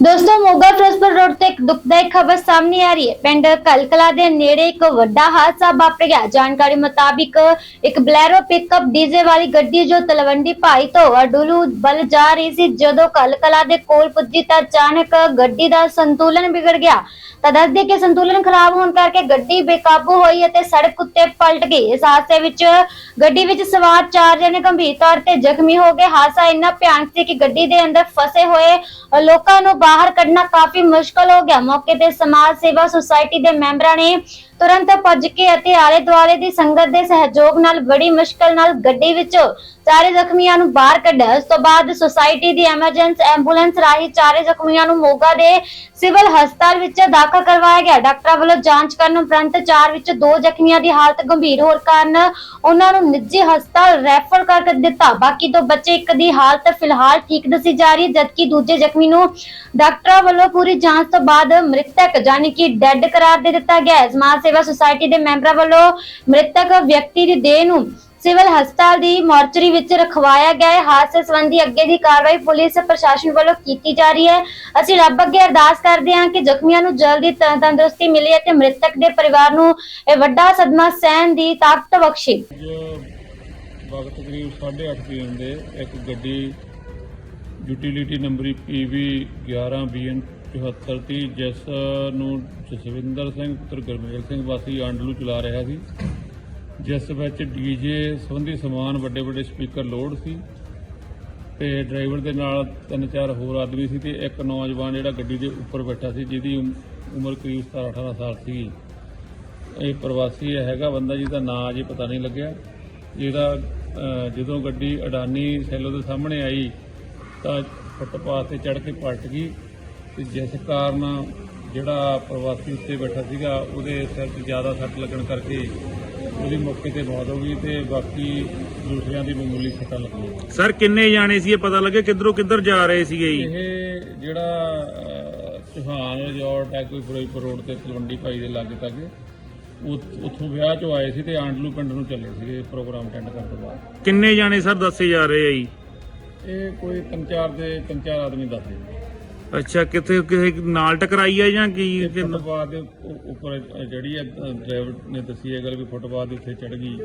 ਦੋਸਤੋ, ਮੋਗਾ ਫਿਰੋਜ਼ਪੁਰ ਰੋਡ ਤੇ ਇੱਕ ਦੁਖਦਾਇਕ ਖਬਰ ਸਾਹਮਣੇ ਆ ਰਹੀ ਹੈ। ਪਿੰਡ ਕਲਕਲਾ ਦੇ ਨੇੜੇ ਇੱਕ ਵੱਡਾ ਹਾਦਸਾ ਵਾਪਰ ਗਿਆ। ਜਾਣਕਾਰੀ ਮੁਤਾਬਿਕ ਇੱਕ ਬਲੈਰੋ ਪਿਕਅਪ ਡੀਜ਼ੇ ਵਾਲੀ ਗੱਡੀ ਜੋ ਤਲਵੰਡੀ ਭਾਈ ਤੋਂ ਅਡੂਲੂ ਵੱਲ ਜਾ ਰਹੀ ਸੀ, ਜਦੋਂ ਕਲਕਲਾ ਦੇ ਕੋਲ ਪੁੱਜੀ ਤਾਂ ਅਚਾਨਕ ਗੱਡੀ ਦਾ ਸੰਤੁਲਨ ਵਿਗੜ ਗਿਆ। ਤਾਂ ਦੱਸਦੇ ਕਿ ਸੰਤੁਲਨ ਖਰਾਬ ਹੋਣ ਕਰਕੇ ਗੱਡੀ ਬੇਕਾਬੂ ਹੋਈ ਅਤੇ ਸੜਕ ਉੱਤੇ ਪਲਟ ਗਈ। ਇਸ ਹਾਦਸੇ ਵਿੱਚ ਗੱਡੀ ਵਿੱਚ ਸਵਾਰ ਚਾਰ ਜਣੇ ਗੰਭੀਰ ਤੌਰ ਤੇ ਜ਼ਖਮੀ ਹੋ ਗਏ। ਹਾਦਸਾ ਇੰਨਾ ਭਿਆਨਕ ਸੀ ਕਿ ਗੱਡੀ ਦੇ ਅੰਦਰ ਫਸੇ ਹੋਏ ਲੋਕਾਂ ਨੂੰ ਬਾਹਰ ਕੱਢਣਾ ਕਾਫੀ ਮੁਸ਼ਕਲ ਹੋ ਗਿਆ। ਮੌਕੇ ਤੇ ਸਮਾਜ ਸੇਵਾ ਸੁਸਾਇਟੀ ਦੇ ਮੈਂਬਰਾਂ ਨੇ ਤੁਰੰਤ ਭੱਜ ਕੇ ਅਤੇ ਆਲੇ ਦੁਆਲੇ ਦੀ ਸੰਗਤ ਦੇ ਸਹਿਯੋਗ ਨਾਲ ਬੜੀ ਮੁਸ਼ਕਲ ਨਾਲ ਗੱਡੀ ਵਿੱਚੋਂ ਚਾਰੇ ਜ਼ਖਮੀਆਂ ਨੂੰ ਬਾਹਰ ਕੱਢਿਆ। ਉਸ ਤੋਂ ਬਾਅਦ ਸੁਸਾਇਟੀ ਦੀ ਐਮਰਜੈਂਸੀ ਐਂਬੂਲੈਂਸ ਰਾਹੀਂ ਚਾਰੇ ਜ਼ਖਮੀਆਂ ਨੂੰ ਮੋਗਾ ਦੇ ਸਿਵਲ ਹਸਪਤਾਲ ਵਿੱਚ ਦਾਖਲ ਕਰਵਾਇਆ ਗਿਆ। ਡਾਕਟਰਾਂ ਵੱਲੋਂ ਜਾਂਚ ਕਰਨ ਉਪਰੰਤ ਚਾਰ ਵਿੱਚ ਦੋ ਜ਼ਖਮੀਆਂ ਦੀ ਹਾਲਤ ਗੰਭੀਰ। ਹੋਣ ਕਾਰਨ, ਉਹਨਾਂ ਨੂੰ ਨਿੱਜੀ ਹਸਪਤਾਲ ਰੈਫਰ ਕਰ ਦਿੱਤਾ। ਬਾਕੀ ਦੋ ਬੱਚੇ, ਇੱਕ ਦੀ ਹਾਲਤ ਫਿਲਹਾਲ ਠੀਕ ਦੱਸੀ ਜਾ ਰਹੀ ਹੈ, ਜਦਕਿ ਦੂਜੇ ਜ਼ਖਮੀ ਨੂੰ ਡਾਕਟਰਾਂ ਵੱਲੋਂ ਪੂਰੀ ਜਾਂਚ ਤੋਂ ਬਾਅਦ ਮ੍ਰਿਤਕ ਜਾਨੀ ਕਿ ਡੈੱਡ ਕਰਾਰ ਦੇ ਦਿੱਤਾ ਗਿਆ ਹੈ। ਸਮਾਜ ਸੇਵਾ ਸੁਸਾਇਟੀ ਦੇ ਮੈਂਬਰਾਂ ਵੱਲੋਂ ਮ੍ਰਿਤਕ ਵਿਅਕਤੀ ਦੀ ਦੇਹ ਨੂੰ ਸਿਵਲ ਹਸਪਤਾਲ ਦੀ ਮੋਰਚਰੀ ਵਿੱਚ ਰਖਵਾਇਆ ਗਿਆ ਹੈ। ਹਾਦਸੇ ਸੰਬੰਧੀ ਅੱਗੇ ਦੀ ਕਾਰਵਾਈ ਪੁਲਿਸ ਪ੍ਰਸ਼ਾਸਨ ਵੱਲੋਂ ਕੀਤੀ ਜਾ ਰਹੀ ਹੈ। ਅਸੀਂ ਰੱਬ ਅੱਗੇ ਅਰਦਾਸ ਕਰਦੇ ਹਾਂ ਕਿ ਜ਼ਖਮੀਆਂ ਨੂੰ ਜਲਦੀ ਤ- ਤੰਦਰੁਸਤੀ ਮਿਲੇ ਅਤੇ ਮ੍ਰਿਤਕ ਦੇ ਪਰਿਵਾਰ ਨੂੰ ਇਹ ਵੱਡਾ ਸਦਮਾ ਸਹਿਣ ਦੀ ਤਾਕਤ ਬਖਸ਼ੇ। ਜੋ ਵਕਤ ਕਰੀਬ 8:30 ਪੀਐਮ ਦੇ ਇੱਕ ਗੱਡੀ ਯੂਟਿਲਿਟੀ ਨੰਬਰ PV 11BN 7430 ਜਿਸ ਨੂੰ ਜਸਵਿੰਦਰ ਸਿੰਘ, ਪੁੱਤਰ ਗੁਰਮੇਲ ਸਿੰਘ ਵਾਸੀ ਆਂਡਲੂ ਚਲਾ ਰਿਹਾ ਸੀ। ਜਿਸ ਵਿੱਚ ਡੀਜੇ ਸੰਬੰਧੀ ਸਮਾਨ ਵੱਡੇ ਵੱਡੇ ਸਪੀਕਰ ਲੋਡ ਸੀ ਤੇ ਡਰਾਈਵਰ ਦੇ ਨਾਲ ਤਿੰਨ ਚਾਰ ਹੋਰ ਆਦਮੀ ਸੀ ਤੇ ਇੱਕ ਨੌਜਵਾਨ ਜਿਹੜਾ ਗੱਡੀ ਦੇ ਉੱਪਰ ਬੈਠਾ ਸੀ, ਜਿਹਦੀ ਉਮ- ਉਮਰ ਕਰੀਬ 17 18 ਸਾਲ ਸੀ। ਇਹ ਪ੍ਰਵਾਸੀ ਹੈਗਾ ਬੰਦਾ ਜਿਹਦਾ ਨਾਂ ਅਜੇ ਪਤਾ ਨਹੀਂ ਲੱਗਿਆ। ਜਿਹਦਾ ਜਦੋਂ ਗੱਡੀ ਅਡਾਨੀ ਸੈਲੋ ਦੇ ਸਾਹਮਣੇ ਆਈ ਤਾਂ ਫੁੱਟਪਾਥ ਤੇ ਚੜ੍ਹ ਕੇ ਪਲਟ ਗਈ। ਤੇ ਜਿਸ ਕਾਰਨ ਜਿਹੜਾ ਪ੍ਰਵਾਸੀ ਉੱਤੇ ਬੈਠਾ ਸੀਗਾ ਉਹਦੇ ਸਿਰ 'ਤੇ ਜ਼ਿਆਦਾ ਸੱਟ ਲੱਗਣ ਕਰਕੇ ਉਹਦੀ ਮੌਕੇ ਤੇ ਮੌਤ ਹੋ ਗਈ ਤੇ ਬਾਕੀ ਦੂਸਰਿਆਂ ਦੀ ਮਾਮੂਲੀ ਸੱਟਾਂ ਲੱਗੀਆਂ। ਸਰ ਕਿੰਨੇ ਜਾਣੇ ਸੀ ਇਹ ਪਤਾ ਲੱਗੇ? ਕਿੱਧਰੋਂ ਕਿੱਧਰ ਜਾ ਰਹੇ ਸੀਗੇ ਜੀ? ਇਹ ਜਿਹੜਾ ਸੁਹਾਨ ਰਿਜ਼ੋਰਟ ਹੈ ਕੋਈ ਫਿਰੋਜ਼ਪੁਰ ਰੋਡ ਤੇ ਤਲਵੰਡੀ ਭਾਈ ਦੇ ਲਾਗੇ ਤੱਕ ਉਥ- ਉੱਥੋਂ ਵਿਆਹ ਚੋਂ ਆਏ ਸੀ ਤੇ ਆਂਡਲੂ ਪਿੰਡ ਨੂੰ ਚੱਲੇ ਸੀਗੇ ਪ੍ਰੋਗਰਾਮ ਅਟੈਂਡ ਕਰਨ ਤੋਂ ਬਾਅਦ। ਕਿੰਨੇ ਜਾਣੇ ਸਰ ਦੱਸੇ ਜਾ ਰਹੇ ਆ ਜੀ? ਇਹ ਕੋਈ ਤਿੰਨ ਚਾਰ ਦੇ ਤਿੰਨ ਚਾਰ ਆਦਮੀ ਦੱਸਦੇ ਅੱਛਾ, ਕਿੱਥੇ ਕਿਸੇ ਨਾਲ ਟਕਰਾਈ ਆ ਜਾਂ ਕੀ? ਕਿ- ਫੁੱਟਪਾਥ ਦੇ ਉ- ਉੱਪਰ ਜਿਹੜੀ ਹੈ ਡਰਾਈਵਰ ਨੇ ਦੱਸੀ ਇਹ ਗੱਲ ਵੀ ਫੁੱਟਪਾਥ ਦੇ ਉੱਤੇ ਚੜ ਗਈ।